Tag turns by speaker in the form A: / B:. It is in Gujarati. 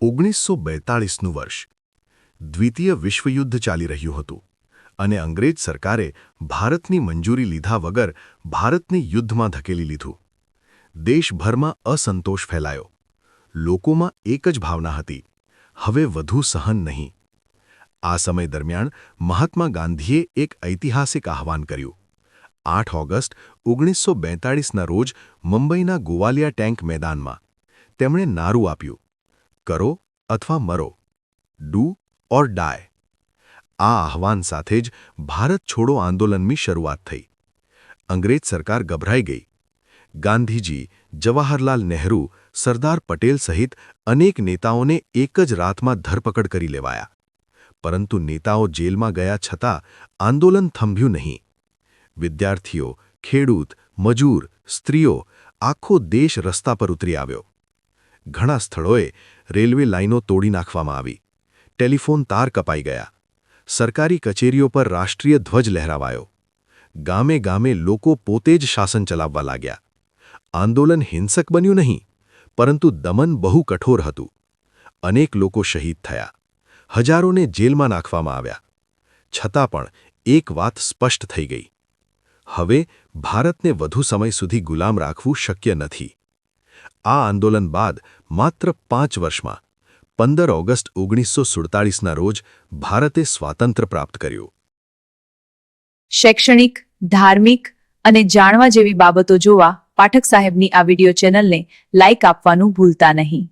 A: ઓગણીસો બેતાળીસનું વર્ષ. દ્વિતીય વિશ્વયુદ્ધ ચાલી રહ્યું હતું અને અંગ્રેજ સરકારે ભારતની મંજૂરી લીધા વગર ભારતને યુદ્ધમાં ધકેલી લીધું. દેશભરમાં અસંતોષ ફેલાયો. લોકોમાં એક જ ભાવના હતી, હવે વધુ સહન નહીં. આ સમય દરમિયાન મહાત્મા ગાંધીએ એક ઐતિહાસિક આહવાન કર્યું. આઠ ઓગસ્ટ ઓગણીસો બેતાળીસના રોજ મુંબઈના ગોવાલિયા ટેન્ક મેદાનમાં તેમણે નારું આપ્યું. કરો અથવા મરો. Do or die. આ આહવાન સાથે જ ભારત છોડો આંદોલનની શરૂઆત થઈ. અંગ્રેજ સરકાર ગભરાઈ ગઈ. ગાંધીજી, જવાહરલાલ નહેરુ, સરદાર પટેલ સહિત અનેક નેતાઓને એક જ રાતમાં ધરપકડ કરી લેવાયા. પરંતુ નેતાઓ જેલમાં ગયા છતાં આંદોલન થંભ્યું નહીં. વિદ્યાર્થીઓ, ખેડૂત, મજૂર, સ્ત્રીઓ આખો દેશ રસ્તા પર ઉતરી આવ્યો. ઘણા સ્થળોએ રેલવે લાઇનો તોડી નાખવામાં આવી. ટેલિફોન તાર કપાઈ ગયા. સરકારી કચેરીઓ પર રાષ્ટ્રીય ધ્વજ લહેરાવાયો. ગામે ગામે લોકો પોતે જ શાસન ચલાવવા લાગ્યા. આંદોલન હિંસક બન્યું નહીં, પરંતુ દમન બહુ કઠોર હતું. અનેક લોકો શહીદ થયા. હજારોને જેલમાં નાખવામાં આવ્યા. છતાં પણ એક વાત સ્પષ્ટ થઈ ગઈ. હવે ભારતને વધુ સમય સુધી ગુલામ રાખવું શક્ય નથી. આ આંદોલન બાદ માત્ર પાંચ વર્ષમાં પંદર ઓગસ્ટ ઓગણીસો સુડતાળીસના રોજ ભારતે સ્વાતંત્ર્ય પ્રાપ્ત કર્યું.
B: શૈક્ષણિક, ધાર્મિક અને જાણવા જેવી બાબતો જોવા પાઠક સાહેબની આ વિડિયો ચેનલને લાઇક આપવાનું ભૂલતા નહીં.